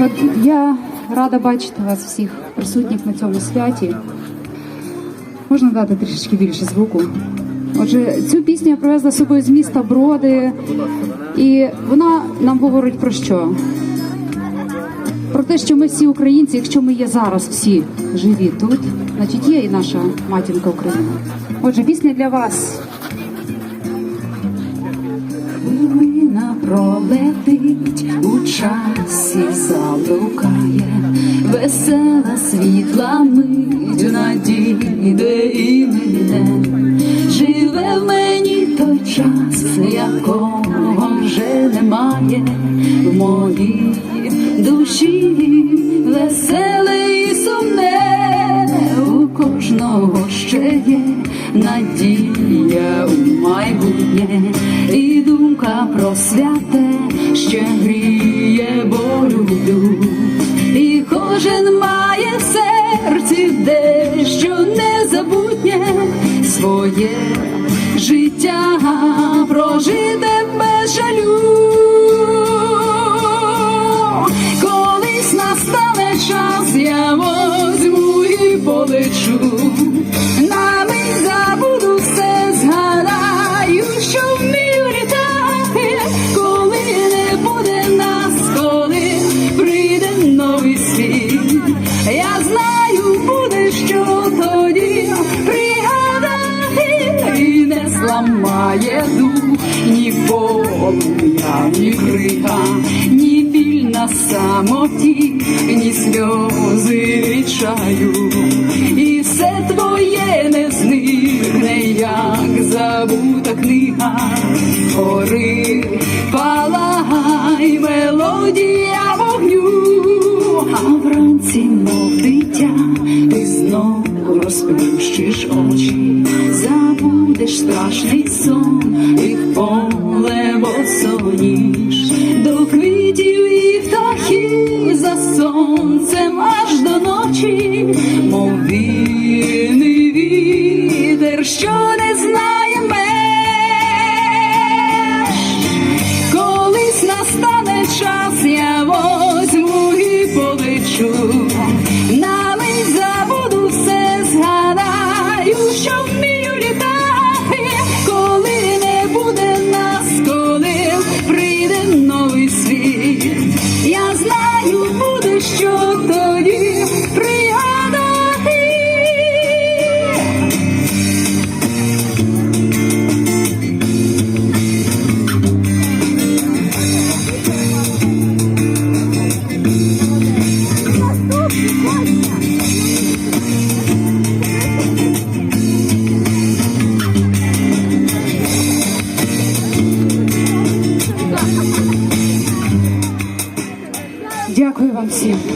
От я рада бачити вас всіх присутніх на цьому святі. Можна дати трішечки більше звуку. Отже, цю пісню я привезла з собою з міста Броди, і вона нам говорить про що? Про те, що ми всі українці, якщо ми є зараз всі живі тут, значить є і наша матінка Україна. Отже, пісня для вас. Пролетить. У часі заблукає, весела світла мить. Надійде і мене, живе в мені той час, якого вже немає. В моїй душі, веселе ще є надія у майбутнє, і думка про святе ще гріє, бо люблю. І кожен має в серці дещо незабутнє своє життя прожите без жалю. Колись настане час, я возьму і полечу. Що вмію літати, коли не буде нас, коли прийде новий світ. Я знаю, буде що тоді пригадати, і не зламає дух ні полум'я, ні крига, ні біль на самоті, ні сльози від чаю. І все твоє не як забута книга, гори, палагай, мелодія вогню, а вранці, мов дитя, ти знову розплющиш очі, забудеш страшний сон, і в поле босоніж, до квітів і птахів за сонцем аж 行